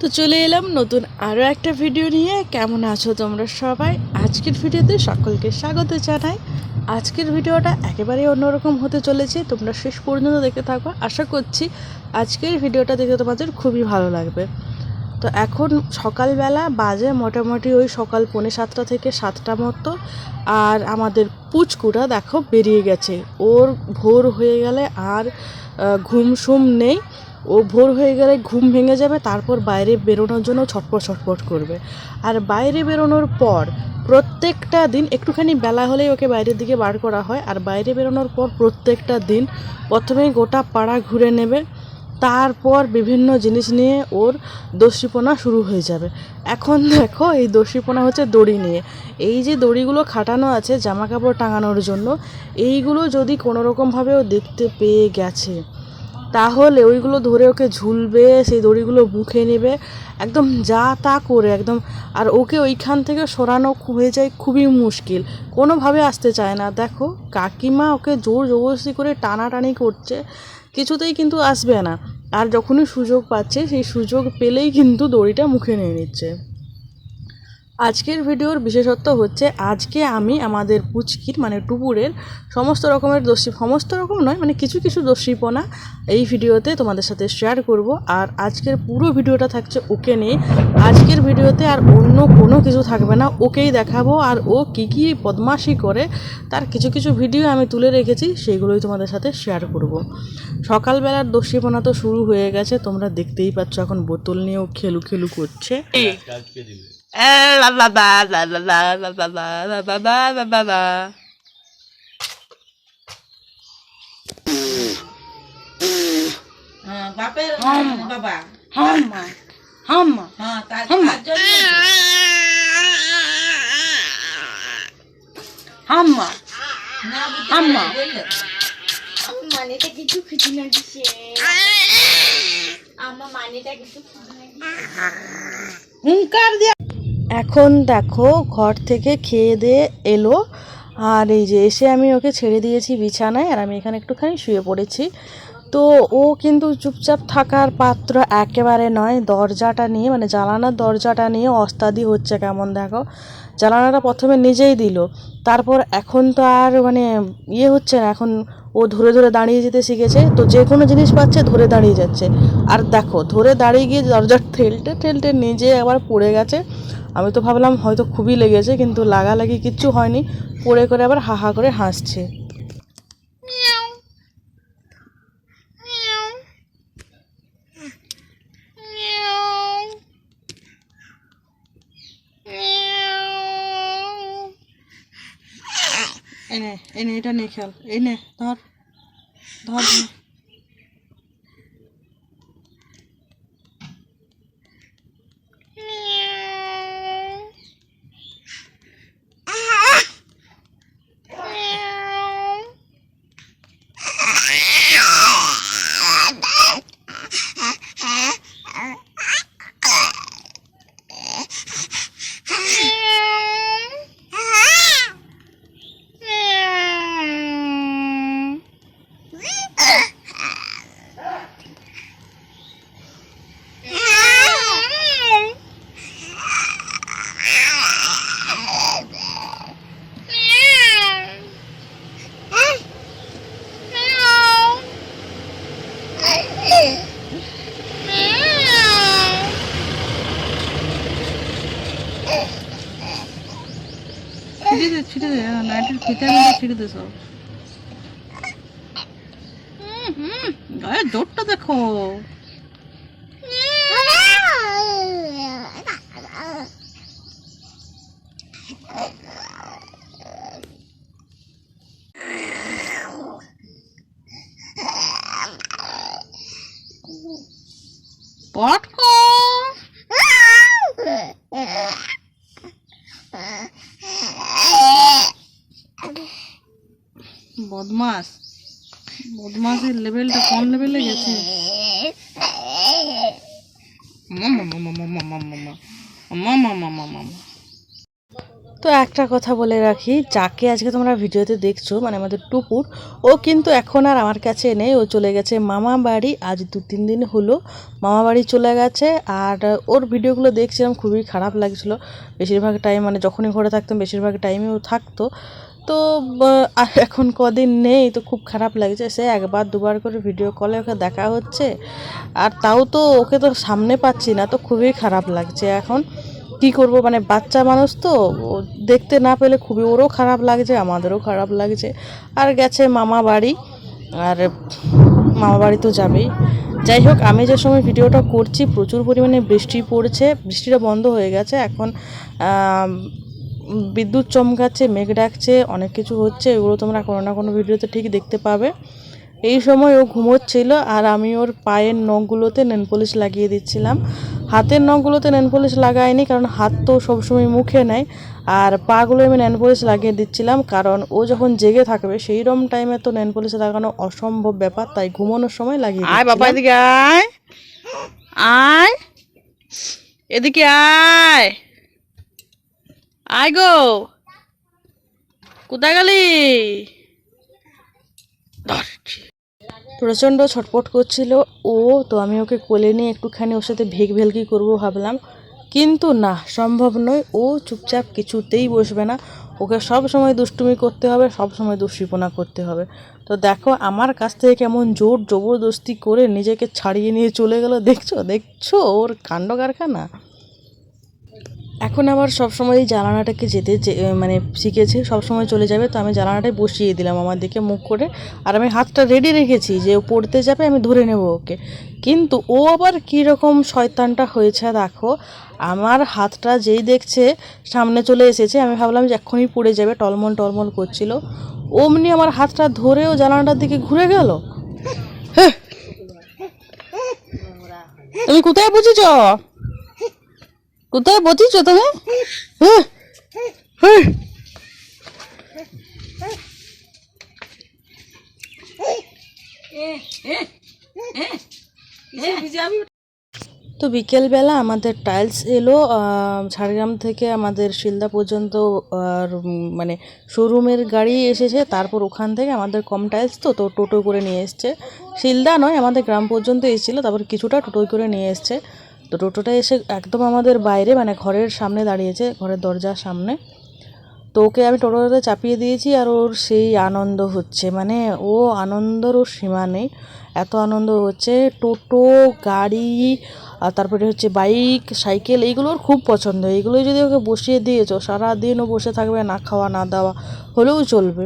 তো চলে এলাম নতুন আরও একটা ভিডিও নিয়ে। কেমন আছো তোমরা সবাই? আজকের ভিডিওতে সকলকে স্বাগত জানাই। আজকের ভিডিওটা একেবারেই অন্যরকম হতে চলেছে। তোমরা শেষ পর্যন্ত দেখতে থাকো। আশা করছি আজকের ভিডিওটা দেখতে তোমাদের খুবই ভালো লাগবে। তো এখন সকালবেলা বাজে মোটামুটি ওই সকাল পৌনে সাতটা থেকে সাতটা মতো। আর আমাদের পুচকুটা দেখো বেরিয়ে গেছে। ওর ভোর হয়ে গেলে আর ঘুম সুম নেই। ও ভোর হয়ে গেলে ঘুম ভেঙে যাবে, তারপর বাইরে বেরোনোর জন্য ছটপট ছটপট করবে। আর বাইরে বেরোনোর পর প্রত্যেকটা দিন একটুখানি বেলা হলেই ওকে বাইরের দিকে বার করা হয়, আর বাইরে বেরোনোর পর প্রত্যেকটা দিন প্রথমেই গোটা পাড়া ঘুরে নেবে, তারপর বিভিন্ন জিনিস নিয়ে ওর দস্যিপনা শুরু হয়ে যাবে। এখন দেখো, এই দস্যিপনা হচ্ছে দড়ি নিয়ে। এই যে দড়িগুলো খাটানো আছে জামা কাপড় টাঙানোর জন্য, এইগুলো যদি কোনো রকমভাবে ও দেখতে পেয়ে গেছে তাহলে ওইগুলো ধরে ওকে ঝুলবে, সেই দড়িগুলো মুখে নেবে। একদম যা তা করে, একদম। আর ওকে ওইখান থেকে সরানো হয়ে যায় খুবই মুশকিল। কোনোভাবে আসতে চায় না। দেখো, কাকিমা ওকে জোর জবরদস্তি করে টানাটানি করছে, কিছুতেই কিন্তু আসবে না। আর যখনই সুযোগ পাচ্ছে, সেই সুযোগ পেলেই কিন্তু দড়িটা মুখে নিয়ে নিচ্ছে। আজকের ভিডিওর বিশেষত্ব হচ্ছে আজকে আমি আমাদের পুচকির মানে টুপুরের সমস্ত রকমের দোষী সমস্ত রকম নয় মানে কিছু কিছু দোষীপনা এই ভিডিওতে তোমাদের সাথে শেয়ার করব। আর আজকের পুরো ভিডিওটা থাকছে ওকে নিয়ে। আজকের ভিডিওতে আর অন্য কোনো কিছু থাকবে না ওকেই দেখাবো। আর ও কী কী বদমাশি করে তার কিছু কিছু ভিডিও আমি তুলে রেখেছি সেইগুলোই তোমাদের সাথে শেয়ার করব। সকালবেলার দোষীপনা তো শুরু হয়ে গেছে তোমরা দেখতেই পাচ্ছ এখন বোতল নিয়েও খেলু খেলু করছে। বাপের বাবা। হাম্মা হাম্মা হ্যাঁ তার হাম্মা হাম্মা মানেটা কিছু খুঁজি কিছু হুঙ্কার দিয়া এখন দেখো ঘর থেকে খেয়ে দিয়ে এলো। আর এই যে এসে আমি ওকে ছেড়ে দিয়েছি বিছানায়, আর আমি এখানে একটুখানি শুয়ে পড়েছি। তো ও কিন্তু চুপচাপ থাকার পাত্র একেবারে নয়, দরজাটা নিয়ে মানে জানালার দরজাটা নিয়ে অস্তাদি হচ্ছে কেমন দেখো। জানালাটা প্রথমে নিজেই দিল, তারপর এখন তো আর মানে ইয়ে হচ্ছে না, এখন ও ধরে ধরে দাঁড়িয়ে যেতে শিখেছে। তো যে কোনো জিনিস পাচ্ছে ধরে দাঁড়িয়ে যাচ্ছে। আর দেখো, ধরে দাঁড়িয়ে গিয়ে দরজা ঠেলতে ঠেলতে নিজে আবার পড়ে গেছে। আমি তো ভাবলাম হয়তো খুবই লেগেছে কিন্তু লাগালাগি কিচ্ছু হয়নি পড়ে করে আবার হা হা করে হাসছে। এনে এনে এটা নিয়ে খেল। এনে ধর। ধর। ছিঁড়ে দে ছিঁড়ে দে নাইটের ফিতে মিলে ছিঁড়ে দে সব। গায়ের জোরটা দেখো। বদমাস। বদমাসের লেভেলটা কোন লেভেলে গেছে? তো একটা কথা বলে রাখি, যাকে আজকে তোমরা ভিডিওতে দেখছ মানে আমাদের টুপুর, ও কিন্তু এখন আর আমার কাছে নেই, ও চলে গেছে মামা বাড়ি, আজ দু তিন দিন হলো মামা বাড়ি চলে গেছে, আর ওর ভিডিওগুলো দেখছিলাম, খুবই খারাপ লাগছিল। বেশিরভাগ টাইম মানে যখনই ঘরে থাকতাম, বেশিরভাগ টাইমে ও থাকতো। তো আর এখন কদিন নেই, তো খুব খারাপ লাগছে। সে একবার দুবার করে ভিডিও কলে ওকে দেখা হচ্ছে। আর তাও তো ওকে তো সামনে পাচ্ছি না, তো খুবই খারাপ লাগছে। এখন কি করব মানে বাচ্চা মানুষ তো দেখতে না পেলে খুবই, ওরও খারাপ লাগছে, আমাদেরও খারাপ লাগছে। আর গেছে মামা বাড়ি, আর মামা বাড়ি তো যাবেই। যাই হোক, আমি যে সময় ভিডিওটা করছি, প্রচুর পরিমাণে বৃষ্টি পড়ছে, বৃষ্টিটা বন্ধ হয়ে গেছে। এখন বিদ্যুৎ চমকাচ্ছে মেঘ ডাকছে অনেক কিছু হচ্ছে এগুলো তোমরা কোনো না কোনো ভিডিওতে ঠিক দেখতে পাবে। এই সময় ও ঘুমোচ্ছিল আর আমি ওর পায়ের নখগুলোতে নেন পলিশ লাগিয়ে দিচ্ছিলাম। হাতের নখগুলোতে নেন পলিশ লাগাইনি কারণ হাত তো সবসময় মুখে নেয়। আর পাগুলো আমি নেন পলিশ লাগিয়ে দিচ্ছিলাম কারণ ও যখন জেগে থাকবে সেই রকম টাইমে তো নেন পলিশ লাগানো অসম্ভব ব্যাপার তাই ঘুমানোর সময় লাগিয়ে আয় বাবা এদিকে আয়। আয়। এদিকে আয়। আয় গো। কোথায় গেলি। প্রচণ্ড ছটপট করছিল ও, তো আমি ওকে কোলে নিয়ে একটুখানি ওর সাথে ভেগ ভেলকি করব ভাবলাম। কিন্তু না, সম্ভব নয়। ও চুপচাপ কিছুতেই বসবে না। ওকে সব সময় দুষ্টুমি করতে হবে, সব সময় দুষ্টুপনা করতে হবে। তো দেখো, আমার কাছ থেকে কেমন জোর জবরদস্তি করে নিজেকে ছাড়িয়ে নিয়ে চলে গেল। দেখছ দেখছ? ওর কাণ্ড কারখানা? এখন আবার সবসময় এই জানালাটাকে যেতে মানে শিখেছে, সবসময় চলে যাবে, তো আমি জানালাটায় বসিয়ে দিলাম আমার দিকে মুখ করে। আর আমি হাতটা রেডি রেখেছি যে ও পড়তে যাবে, আমি ধরে নেব ওকে। কিন্তু ও আবার কীরকম শয়তানটা হয়েছে দেখো, আমার হাতটা যেই দেখছে সামনে চলে এসেছে, আমি ভাবলাম যে এক্ষুনি পড়ে যাবে, টলমল টলমল করছিল। অমনি আমার হাতটা ধরেও জানালাটার দিকে ঘুরে গেল। তুমি কোথায় বুঝেছ? কোথায় বসিছ তুমি? হ্যাঁ, হ্যাঁ। তো বিকেলবেলা আমাদের টাইলস এলো ঝাড়গ্রাম থেকে আমাদের শিলদা পর্যন্ত মানে শোরুমের গাড়ি এসেছে তারপর ওখান থেকে আমাদের কম টাইলস তো তো টোটো করে নিয়ে এসছে। শিলদা নয় আমাদের গ্রাম পর্যন্ত এসেছিল তারপর কিছুটা টোটোয় করে নিয়ে এসছে। তো টোটোটা এসে একদম আমাদের বাইরে মানে ঘরের সামনে দাঁড়িয়েছে, ঘরের দরজার সামনে। তো ওকে আমি টোটোটাতে চাপিয়ে দিয়েছি আর ওর সেই আনন্দ হচ্ছে। মানে ও আনন্দর ওর সীমা নেই, এত আনন্দ হচ্ছে। টোটো, গাড়ি, আর তারপরে হচ্ছে বাইক, সাইকেল, এইগুলো ওর খুব পছন্দ। এইগুলো যদি ওকে বসিয়ে দিয়েছ, সারাদিন ও বসে থাকবে, না খাওয়া, না দাওয়া, হলেও চলবে।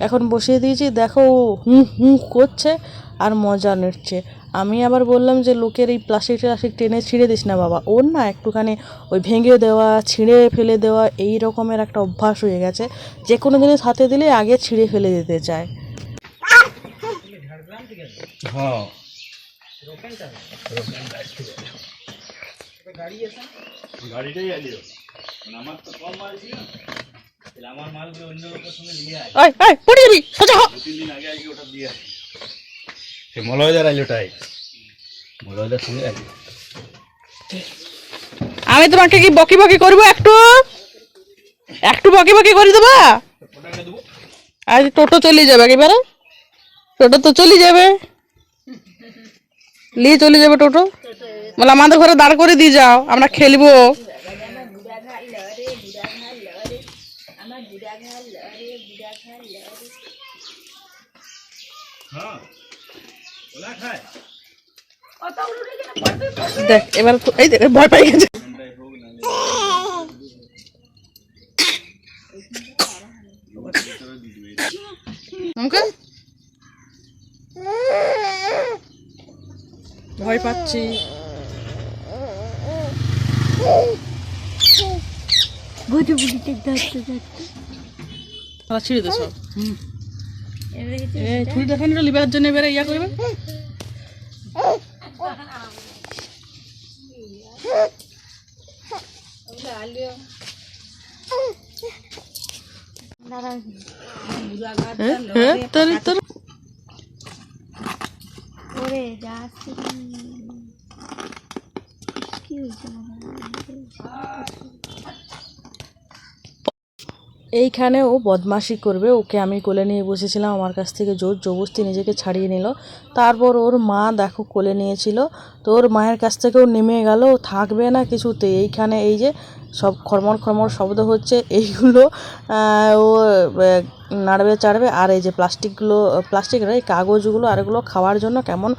এখন বসিয়ে দিয়েছি, দেখো ও হুঁ হুঁ করছে আর মজা নিচ্ছে। আমি আবার বললাম যে লোকের এই প্লাস্টিক টাস্টিক টেনে ছিঁড়ে দিস না বাবা। ওর না একটুখানি ওই ভেঙে দেওয়া ছিঁড়ে ফেলে দেওয়া এই রকমের একটা অভ্যাস হয়ে গেছে। যে কোনো জিনিস হাতে দিলে আগে ছিঁড়ে ফেলে দিতে চায়। হ্যাঁ। আমার মাল মালগুলো অন্য লোকের সঙ্গে নিয়ে আয়। আয় আয় পড়ে যাবি সোজা হ। তিন দিন আগে আগে ওটা দিয়ে আসি সে মলয়দার আইলো ওটাই মলয়দার সঙ্গে আমি তোমাকে কি বকি বকি করব একটু? একটু বকি বকি করে দেবো? আজ টোটো চলে যাবে একেবারে। টোটো তো চলে যাবে। নিয়ে চলে যাবে টোটো। বলে আমাদের ঘরে দাঁড় করে দিয়ে যাও, আমরা খেলব হ্যাঁ ওলা খায় দেখ এবার এই দেখ ভয় পাই গেছে। ভয় পাচ্ছি। বুঝে বুঝিতে ধরতে তারা ছিঁড়ে দে সব এবারে কিছু এ ছুরি দেখানি লিবার জন্য এবারে ইয়া করবে। তোর তোর ওরে যা কি হয়েছে এইখানে ও বদমাশি করবে, ওকে আমি কোলে নিয়ে বসেছিলাম, আমার কাছ থেকে জোর জবস্তি নিজেকে ছাড়িয়ে নিল। তারপর ওর মা দেখো কোলে নিয়েছিল, তো ওর মায়ের কাছ থেকে ও নেমে গেল থাকবে না কিছুতে। এইখানে এই যে সব খরমর খরমর শব্দ হচ্ছে, এইগুলো ও নাড়বে, চাড়বে, আর এই যে প্লাস্টিকগুলো প্লাস্টিক এই কাগজগুলো, আর এগুলো খাওয়ার জন্য কেমন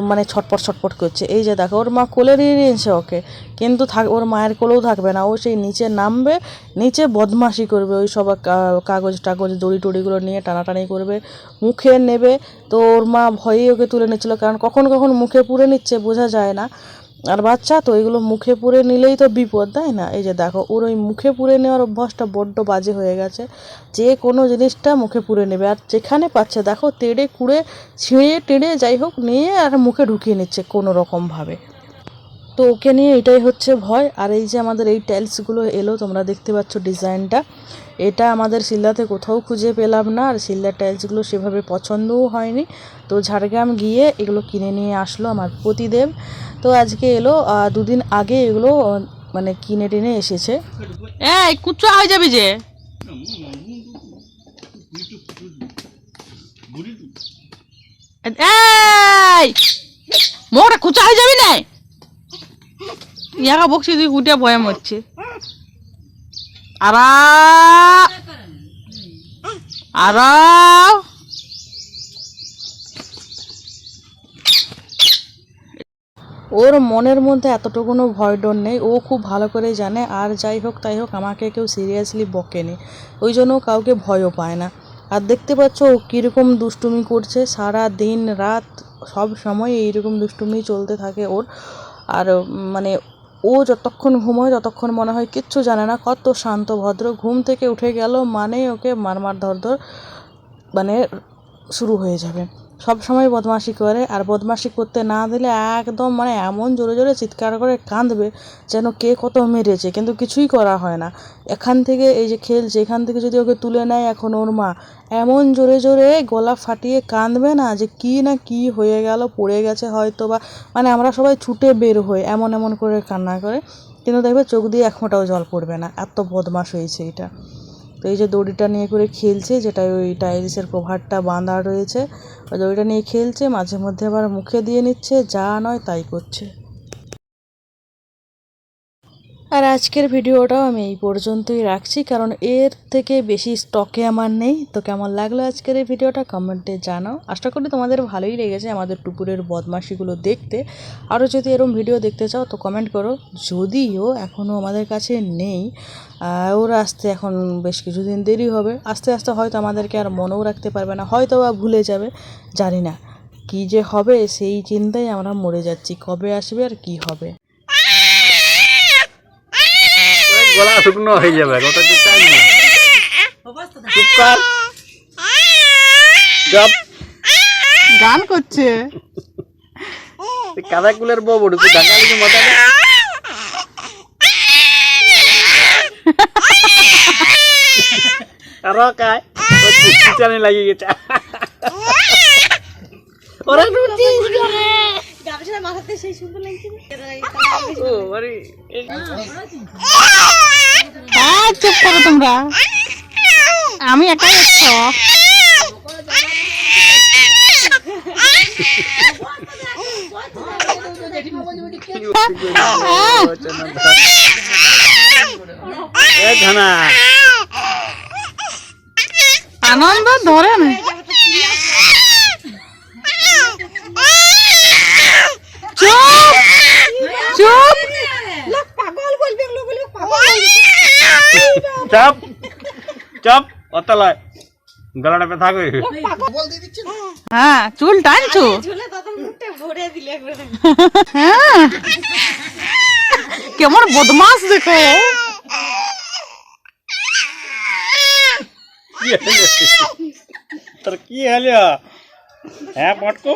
মানে ছটপট ছটপট করছে। এই যে দেখো, ওর মা কোলে নিয়ে নিয়েছে ওকে। কিন্তু থাক, ওর মায়ের কোলেও থাকবে না। ও সেই নিচে নামবে, নিচে বদমাশি করবে ওই সব কাগজ টাগজ, দড়ি টড়িগুলো নিয়ে টানাটানি করবে, মুখে নেবে। তো ওর মা ভয়েই ওকে তুলে নিচ্ছিল। কারণ কখন কখন মুখে পুড়ে নিচ্ছে, বোঝা যায় না। আর বাচ্চা তো এগুলো মুখে পুরে নিলেই তো বিপদ, তাই না? এই যে দেখো, ওর ওই মুখে পুরে নেওয়ার অভ্যাসটা বড্ড বাজে হয়ে গেছে। যে কোনো জিনিসটা মুখে পুরে নেবে। আর যেখানে পাচ্ছে, দেখো, তেড়ে কুড়ে, ছিঁড়ে টেড়ে যাই হোক, নিয়ে আর মুখে ঢুকিয়ে নিচ্ছে কোনো রকমভাবে। তো ওকে নিয়ে এটাই হচ্ছে ভয়। আর এই যে আমাদের এই টাইলসগুলো এলো, তোমরা দেখতে পাচ্ছ ডিজাইনটা এটা আমাদের শিলদাতে কোথাও খুঁজে পেলাম না, আর শিলদার টাইলসগুলো সেভাবে পছন্দও হয়নি। তো ঝাড়গ্রাম গিয়ে এগুলো কিনে নিয়ে আসলো আমার প্রতিদেব তো আজকে এলো দুদিন আগে এগুলো মানে কিনে টেনে এসেছে। কুচো হয়ে যাবে যে। মোটা কুচা হয়ে যাবি না। ইয়াকা বকছি তুই উঠে ভয়ে মরছে আরা! আরা! ওর মনের মধ্যে এতটুকুনো ভয় ডর নেই, ও খুব ভালো করে জানে, আর যাই হোক তাই হোক, আমাকে কেউ সিরিয়াসলি বকেনি। ওই জন্য কাউকে ভয়ও পায় না। আর দেখতে পাচ্ছ ও কীরকম দুষ্টুমি করছে সারা দিন রাত সব সময় এইরকম দুষ্টুমি চলতে থাকে ওর। আর মানে ও যতক্ষণ ঘুমোয়, ততক্ষণ মনে হয় কিচ্ছু জানে না। কত শান্ত, ভদ্র, ঘুম থেকে উঠে গেল মানে ওকে মারমার মার ধর ধর মানে শুরু হয়ে যাবে। সব সময় বদমাশি করে, আর বদমাশি করতে না দিলে একদম মানে এমন জোরে জোরে চিৎকার করে কাঁদবে যেন কে কত মেরেছে, কিন্তু কিছুই করা হয় না। এখান থেকে এই যে খেলছে এখান থেকে যদি ওকে তুলে নেয় এখন ওর মা, এমন জোরে জোরে গলা ফাটিয়ে কাঁদবে না যে কি না কি হয়ে গেল, পড়ে গেছে হয়তো বা মানে আমরা সবাই ছুটে বের হই এমন এমন করে কান্না করে, কিন্তু দেখবে চোখ দিয়ে এক ফোঁটাও জল পড়বে না। এত বদমাশ হয়েছে এটা। তো এই যে দড়িটা নিয়ে করে খেলছে যেটা ওই টাইলসের কভারটা বাঁধা রয়েছে, ওই দড়িটা নিয়ে খেলছে, মাঝে মধ্যে আবার মুখে দিয়ে নিচ্ছে, যা নয় তাই করছে। আর আজকের ভিডিওটাও আমি এই পর্যন্তই রাখছি, কারণ এর থেকে বেশি স্টকে আমার নেই। তো কেমন লাগল আজকের এই ভিডিওটা কমেন্টে জানাও। আশা করি তোমাদের ভালোই লেগেছে আমাদের টুপুরের বদমাশিগুলো দেখতে। আরও যদি এরকম ভিডিও দেখতে চাও তো কমেন্ট করো। যদিও এখনও আমাদের কাছে নেই ওর আসতে এখন বেশ কিছুদিন দেরি হবে। আস্তে আস্তে হয়তো আমাদেরকে আর মনেও রাখতে পারবে না, হয়তো বা ভুলে যাবে, জানি না। কী যে হবে সেই চিন্তায় আমরা মরে যাচ্ছি, কবে আসবে আর কি হবে। গলা শুকনো হয়ে যাবে তো চাই না। চুপ কর চুপ গান করছে। কাদা কুলের বউ বড় তুই ঢাকা লিখে মাথা। আরও কায় চিচানি লাগি গেছে। ওরে মাথাতে সেই সুন্দর লাগছে ও আরে হ্যাঁ চুপ করো তোমরা। আমি একাই একশো আনন্দ ধরে না চুপ চুপ চাপ চাপ অতলায়। গলাটা ব্যথা করে। হ্যাঁ চুল টানছো? হ্যাঁ। কেমন বদমাস দেখো। তোর কি হলো? হ্যাঁ পটকো।